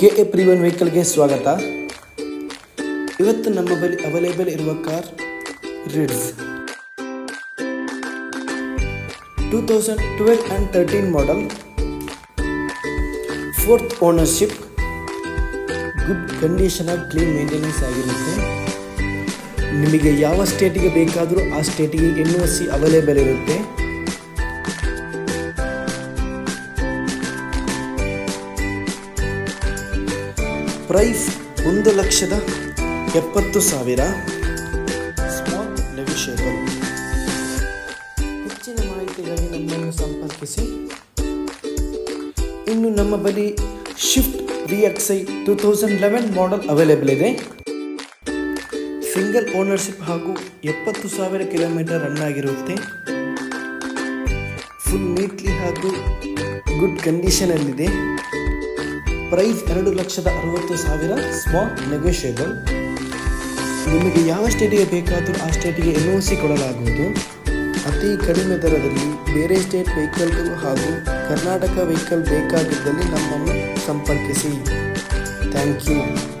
K A ಪ್ರಿವನ್ ವೆಹಿಕಲ್ಗೆ ಸ್ವಾಗತ. ಇವತ್ತು ನಮ್ಮ ಬಳಿ ಅವೈಲೇಬಲ್ ಇರುವ car Ritz two thousand twelve and thirteen model fourth ownership good condition ಆಗಿ ಕ್ಲೀನ್ ಮೇಂಟೆನೆನ್ಸ್ ಆಗಿರುತ್ತೆ. ನಿಮಗೆ ಯಾವ ಸ್ಟೇಟಿಗೆ ಬೇಕಾದರೂ ಆ ಸ್ಟೇಟಿಗೆ ಎನ್ ಒ ಸಿ ಅವೈಲೇಬಲ್ ಇರುತ್ತೆ. ಪ್ರೈಸ್ ಒಂದು ಲಕ್ಷದ ಎಪ್ಪತ್ತು ಸಾವಿರ. ಸ್ಮಾಲ್ ನೆಗೋಷಿಯೇಬಲ್ ಹೆಚ್ಚಿನ ಮಾಹಿತಿಗಾಗಿ ನಮ್ಮನ್ನು ಸಂಪರ್ಕಿಸಿ. ಇನ್ನು ನಮ್ಮ ಬಳಿ Swift V X I two thousand eleven model available ಇದೆ. ಸಿಂಗಲ್ ಓನರ್ಶಿಪ್ ಹಾಗೂ ಎಪ್ಪತ್ತು ಸಾವಿರ ಕಿಲೋಮೀಟರ್ ರನ್ ಆಗಿರುತ್ತೆ. ಫುಲ್ ನೀಟ್ಲಿ ಹಾಗೂ ಗುಡ್ ಕಂಡೀಷನಲ್ಲಿದೆ ಪ್ರೈಸ್ ಎರಡು ಲಕ್ಷದ ಅರವತ್ತು ಸಾವಿರ ಸ್ಮಾಲ್ ನೆಗೋಷಿಯೇಬಲ್. ನಿಮಗೆ ಯಾವ ಸ್ಟೇಟಿಗೆ ಬೇಕಾದರೂ ಆ ಸ್ಟೇಟಿಗೆ ಎನ್ ಒ ಸಿ ಕೊಡಲಾಗುವುದು. ಅತಿ ಕಡಿಮೆ ದರದಲ್ಲಿ ಬೇರೆ ಸ್ಟೇಟ್ ವೆಹಿಕಲ್ಗಳು ಹಾಗೂ ಕರ್ನಾಟಕ ವೆಹಿಕಲ್ ಬೇಕಾಗಿದ್ದಲ್ಲಿ ನಮ್ಮನ್ನು ಸಂಪರ್ಕಿಸಿ. Thank you.